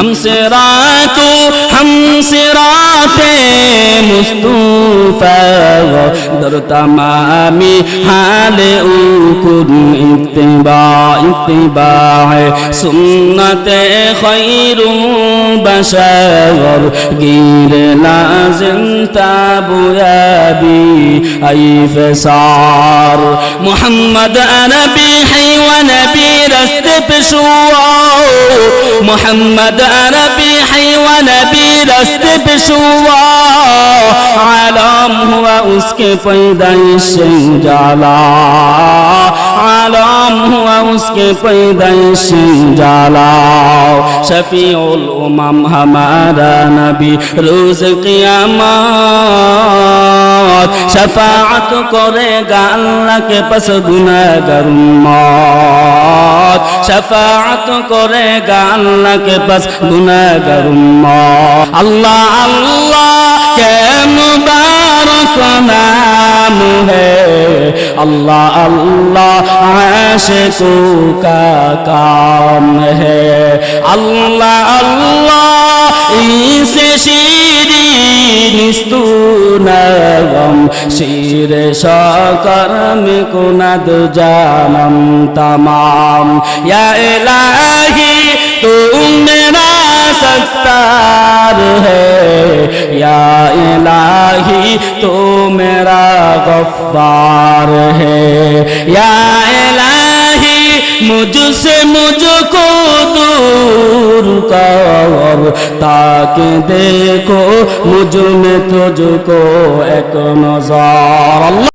ہم صراط ہم صراط مصطفی در تمامی حال أو اتباع اتباع سنت خیر بشر گیر لازم تاب یا بی ای فسار محمد نبی حی و نبی رست پشوار محمد ربي ونبي رست بشوا عالم هو اس کے پیدائش جالا عالم هو اس کے پیدائش جالا شفیع الامم ہمارا نبی روز قیامت شفاعت کرے گا اللہ کے پس گناہ گرمات শাফাআত করে গাল্লাকে পাস গুনাহগার উম্মত। আল্লাহ আল্লাহ কে মুবারক নাম হে। আল্লাহ আল্লাহ, আশিকু কা কাম হে। আল্লাহ আল্লাহ, ইসে শিরি নিস্তুনবম শিরে সকরম কুনদ জানম তমাম ইয়া ইলাহি তুম মেরা সত্তার হে ইয়া ইলাহি তুম মেরা গফফার হে ইয়া मुझसे मुझको दूर कर ताकि देखो मुझ में तुझको एक नजर अल्लाह